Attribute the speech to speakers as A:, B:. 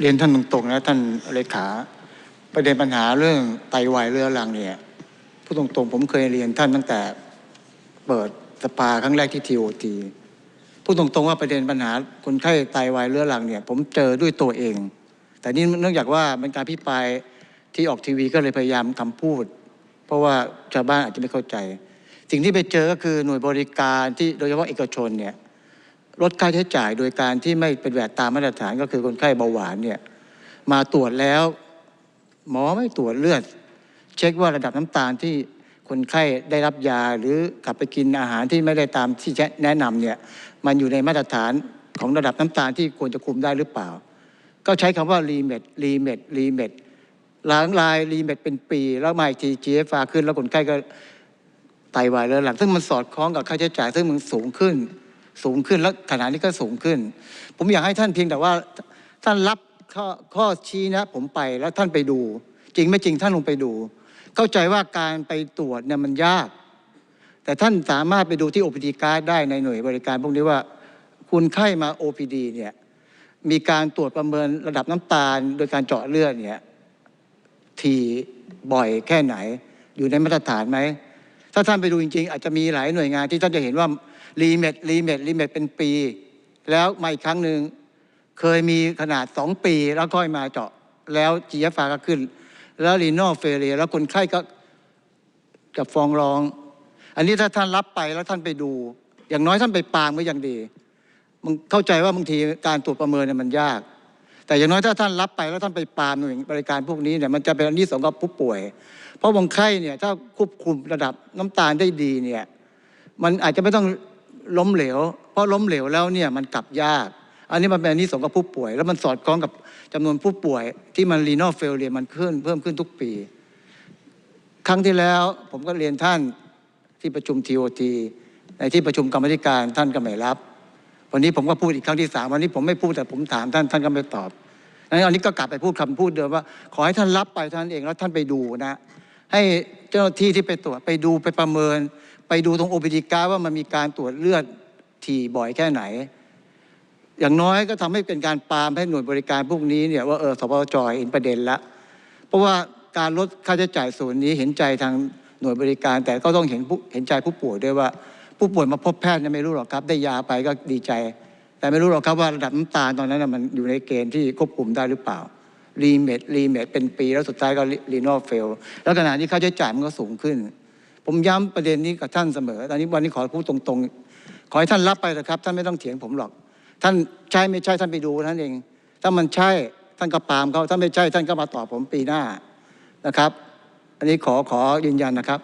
A: เรียนท่านตรงๆนะท่านเลขาประเด็นปัญหาเรื่องไตวายเรื้อรังเนี่ยพูดตรงๆ ผมเคยเรียนท่านตั้งแต่เปิดสภาครั้งแรกที่ทีโอทีพูดตรงๆว่าประเด็นปัญหาคนไข้ไตวายเรื้อรังเนี่ย ผมเจอด้วยตัวเอง แต่นี่เนื่องจากว่าเป็นการพิปรายที่ออกทีวีก็เลยพยายามคำพูด เพราะว่าชาวบ้านอาจจะไม่เข้าใจ สิ่งที่ไปเจอก็คือหน่วยบริการที่โดยเฉพาะเอกชนเนี่ย ลดค่าใช้จ่ายโดยการที่ไม่เป็นแบบตามมาตรฐานก็คือคนไข้เบาหวานเนี่ยมาตรวจแล้ว หมอไม่ตรวจเลือด เช็คว่าระดับน้ำตาลที่คนไข้ได้รับยาหรือกลับไปกินอาหารที่ไม่ได้ตามที่แนะนำเนี่ยมันอยู่ในมาตรฐานของระดับน้ำตาลที่ควรจะคุมได้หรือเปล่า ก็ใช้คำว่ารีเมดรีเมดรีเมดล้างลายรีเมดเป็นปี แล้วมาอีกที GFR ขึ้นแล้วคนไข้ก็ไตวายเรื้อรังซึ่งมันสอดคล้องกับค่าใช้จ่ายซึ่งมันสูงขึ้น สูงขึ้น แล้วขณะนี้ก็สูงขึ้น ผมอยากให้ท่านเพียงแต่ว่าท่านรับข้อข้อชี้นะผมไปแล้วท่านไปดู จริงไม่จริงท่านลงไปดู เข้าใจว่าการไปตรวจเนี่ยมันยาก แต่ท่านสามารถไปดูที่ OPD card ได้ในหน่วยบริการพวกนี้ว่าคุณไข้มา OPD เนี่ยมีการตรวจประเมินระดับน้ำตาล โดยการเจาะเลือดเนี่ยทีบ่อยแค่ไหนอยู่ในมาตรฐานไหม ถ้าท่านไปดูจริงๆ อาจจะมีหลายหน่วยงานที่ท่านจะเห็นว่ารีเมดรีเมดรีเมดเป็นปี แล้วมาอีกครั้งหนึ่งเคยมีขนาด 2 ปีแล้วค่อยมาเจาะแล้วจีเอฟาก็ขึ้น แล้วรีโนเฟเรียแล้วคนไข้ก็จะฟ้องร้อง อันนี้ถ้าท่านรับไปแล้วท่านไปดู อย่างน้อยท่านไปปามก็ยังดีมึงเข้าใจว่าบางทีการตรวจประเมินเนี่ยมันยาก แต่อย่างน้อยถ้าท่านรับไปแล้วท่านไปปามหน่วยบริการพวกนี้เนี่ยมันจะเป็นอันที่สองกับผู้ป่วย เพราะบางไข้เนี่ยถ้าควบคุมระดับน้ำตาลได้ดีเนี่ยมันอาจจะไม่ต้องล้มเหลว เพราะล้มเหลวแล้วเนี่ยมันกลับยาก อันนี้มันเป็นอันที่สองกับผู้ป่วย แล้วมันสอดคล้องกับจำนวนผู้ป่วย ที่มันรีโนเฟลเรียมันขึ้นเพิ่มขึ้นทุกปี ครั้งที่แล้วผมก็เรียนท่านที่ประชุมทีโอทีในที่ประชุมกรรมธิการท่านก็ไม่รับ วันนี้ผมก็พูดอีกครั้งที่สามวันนี้ผมไม่พูดแต่ผมถามท่านท่านก็ไม่ตอบนั้นอันนี้ก็กลับไปพูดคำพูดเดิมว่า ขอให้ท่านรับไปท่านเองแล้วท่านไปดูนะ ให้เจ้าหน้าที่ที่ไปตรวจไปดูไปประเมิน ไปดูตรงโอปิดิกาว่ามันมีการตรวจเลือดถี่บ่อยแค่ไหน อย่างน้อยก็ทำให้เป็นการปรามให้หน่วยบริการพวกนี้เนี่ยว่าเออสปจเห็นประเด็นละเพราะว่าการลดค่าใช้จ่ายส่วนนี้เห็นใจทางหน่วยบริการ แต่ก็ต้องเห็นเห็นใจผู้ป่วยด้วยว่า ผู้ป่วยมาพบแพทย์เนี่ยไม่รู้หรอกครับ ได้ยาไปก็ดีใจ แต่ไม่รู้หรอกครับว่าระดับน้ำตาลตอนนั้นมันอยู่ในเกณฑ์ที่ควบคุมได้หรือเปล่ารีเมดรีเมดเป็นปีแล้วสุดท้ายก็รีโนเฟลแล้วขณะนี้ค่าใช้จ่ายมันก็สูงขึ้น ผมย้ำประเด็นนี้กับท่านเสมอตอนนี้วันนี้ขอพูดตรงๆ ขอให้ท่านรับไปเถอะครับ ท่านไม่ต้องเถียงผมหรอก ท่านใช่ไม่ใช่ท่านไปดูท่านเอง ถ้ามันใช่ท่านก็ปามเขาถ้าไม่ใช่ท่านก็มาตอบผมปีหน้านะครับ อันนี้ขอขอยืนยันนะครับ